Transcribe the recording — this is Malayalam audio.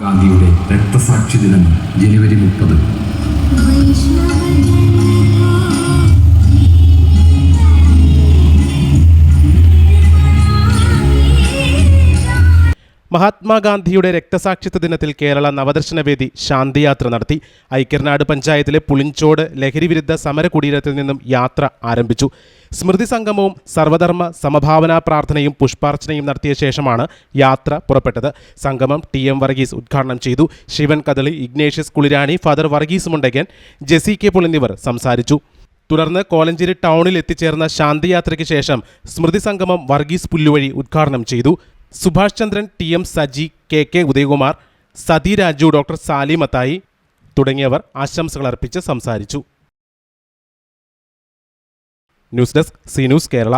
ഗാന്ധിയുടെ രക്തസാക്ഷി ദിനം ജനുവരി മുപ്പത്. മഹാത്മാഗാന്ധിയുടെ രക്തസാക്ഷിത്വ ദിനത്തിൽ കേരള നവദർശനവേദി ശാന്തിയാത്ര നടത്തി. ഐക്യർനാട് പഞ്ചായത്തിലെ പുളിഞ്ചോട് ലഹരിവിരുദ്ധ സമര കുടീരത്തിൽ നിന്നും യാത്ര ആരംഭിച്ചു. സ്മൃതി സംഗമവും സർവധർമ്മ സമഭാവനാ പ്രാർത്ഥനയും പുഷ്പാർച്ചനയും നടത്തിയ ശേഷമാണ് യാത്ര പുറപ്പെട്ടത്. സംഗമം ടി എം വർഗീസ് ഉദ്ഘാടനം ചെയ്തു. Shivan Kadali Ignatius Kulirani father Varghese Mundakan Jessy K pull എന്നിവർ സംസാരിച്ചു. തുടർന്ന് കോലഞ്ചേരി ടൗണിൽ എത്തിച്ചേർന്ന ശാന്തിയാത്രയ്ക്ക് ശേഷം സ്മൃതി സംഗമം വർഗീസ് പുല്ലുവഴി ഉദ്ഘാടനം ചെയ്തു. Subhash Chandran T M Saji K K Udayakumar Sathi Raju doctor Sali Mathai തുടങ്ങിയവർ ആശംസകൾ അർപ്പിച്ച് സംസാരിച്ചു. News desk C news Kerala.